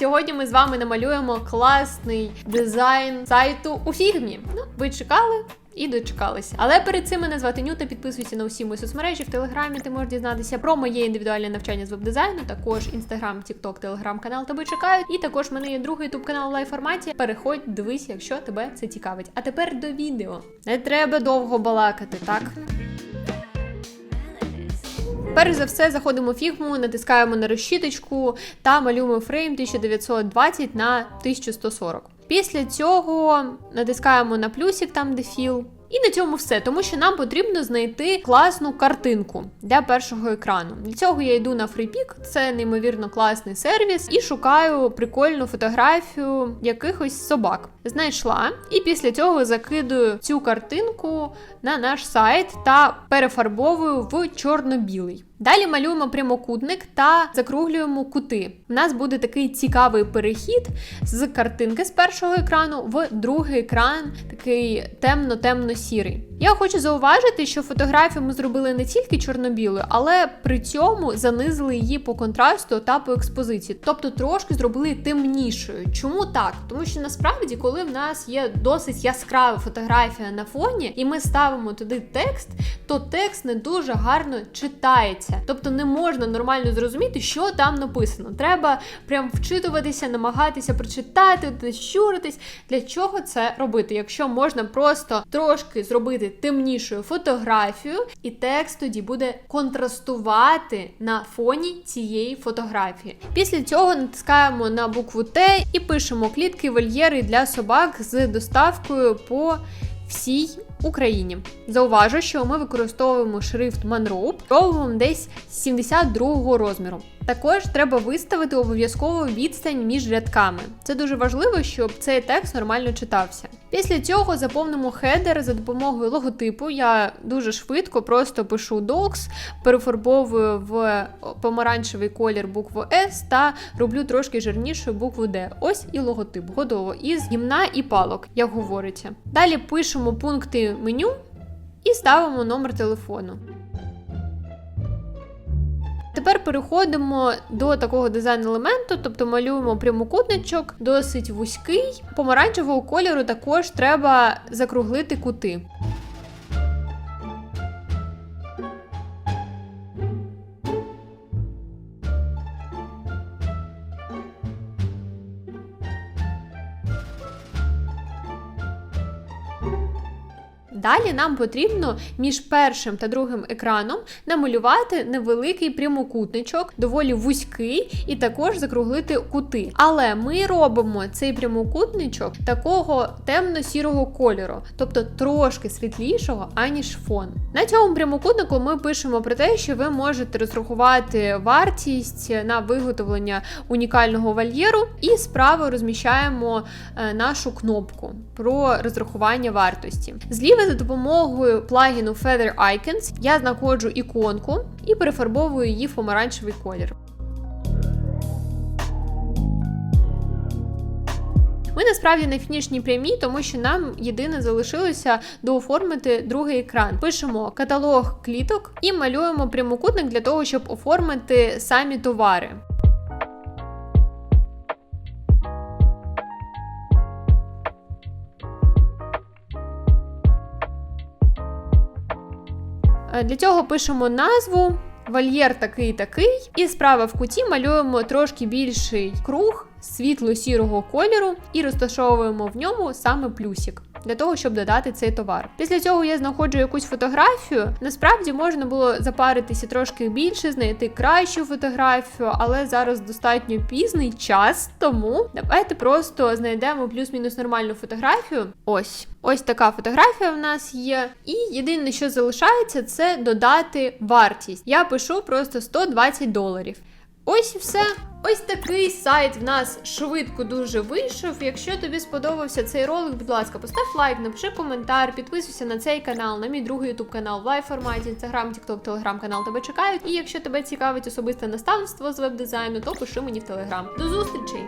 Сьогодні ми з вами намалюємо класний дизайн сайту у фігмі. Ну, ви чекали? І дочекалися. Але перед цим мене звати Нюта. Підписуйся на усі мої соцмережі. В телеграмі ти можеш дізнатися про моє індивідуальне навчання з веб-дизайну, також інстаграм, тікток, телеграм-канал тебе чекають. І також в мене є другий ютуб канал лайв форматі. Переходь, дивись, якщо тебе це цікавить. А тепер до відео. Не треба довго балакати, так? Перш за все заходимо в фігму, натискаємо на розщіточку та малюємо фрейм 1920 на 1140. Після цього натискаємо на плюсик там, де філ. І на цьому все, тому що нам потрібно знайти класну картинку для першого екрану. Для цього я йду на FreePic, це неймовірно класний сервіс, і шукаю прикольну фотографію якихось собак. Знайшла, і після цього закидую цю картинку на наш сайт та перефарбовую в чорно-білий. Далі малюємо прямокутник та закруглюємо кути. У нас буде такий цікавий перехід з картинки з першого екрану в другий екран, такий темно-темно-сірий. Я хочу зауважити, що фотографію ми зробили не тільки чорно-білою, але при цьому занизили її по контрасту та по експозиції, тобто трошки зробили темнішою. Чому так? Тому що насправді, коли в нас є досить яскрава фотографія на фоні, і ми ставимо туди текст, то текст не дуже гарно читається. Тобто не можна нормально зрозуміти, що там написано. Треба прям вчитуватися, намагатися прочитати, щуритись. Для чого це робити? Якщо можна просто трошки зробити темнішою фотографію, і текст тоді буде контрастувати на фоні цієї фотографії. Після цього натискаємо на букву Т і пишемо клітки вольєри для собак з доставкою по всій Україні. Зауважу, що ми використовуємо шрифт Manrope, робимо десь 72 розміру. Також треба виставити обов'язково відстань між рядками. Це дуже важливо, щоб цей текст нормально читався. Після цього заповнимо хедер за допомогою логотипу. Я дуже швидко просто пишу docs, перефарбовую в помаранчевий колір букву S та роблю трошки жирнішою букву D. Ось і логотип. Готово. Із гімна і палок, як говориться. Далі пишемо пункти меню і ставимо номер телефону. Тепер переходимо до такого дизайн-елементу, тобто малюємо прямокутничок, досить вузький. Помаранчевого кольору також треба закруглити кути. Далі нам потрібно між першим та другим екраном намалювати невеликий прямокутничок, доволі вузький, і також закруглити кути. Але ми робимо цей прямокутничок такого темно-сірого кольору, тобто трошки світлішого, аніж фон. На цьому прямокутнику ми пишемо про те, що ви можете розрахувати вартість на виготовлення унікального вольєру, і справа розміщаємо е, нашу кнопку про розрахування вартості. Зліва за допомогою плагіну Feather Icons я знаходжу іконку і перефарбовую її в помаранчевий колір. Ми насправді на фінішній прямій, тому що нам єдине залишилося дооформити другий екран. Пишемо каталог кліток і малюємо прямокутник для того, щоб оформити самі товари. Для цього пишемо назву, вольєр такий такий, і справа в куті малюємо трошки більший круг світло-сірого кольору і розташовуємо в ньому саме плюсик. Для того, щоб додати цей товар. Після цього я знаходжу якусь фотографію. Насправді можна було запаритися трошки більше, знайти кращу фотографію, але зараз достатньо пізний час, тому давайте просто знайдемо плюс-мінус нормальну фотографію. Ось. Ось така фотографія в нас є. І єдине, що залишається, це додати вартість. Я пишу просто 120 доларів. Ось і все. Ось такий сайт в нас швидко дуже вийшов. Якщо тобі сподобався цей ролик, будь ласка, постав лайк, напиши коментар, підписуйся на цей канал, на мій другий ютуб канал в лайв форматі, інстаграм, тікток, телеграм канал тебе чекають. І якщо тебе цікавить особисте наставництво з веб-дизайну, то пиши мені в телеграм. До зустрічей!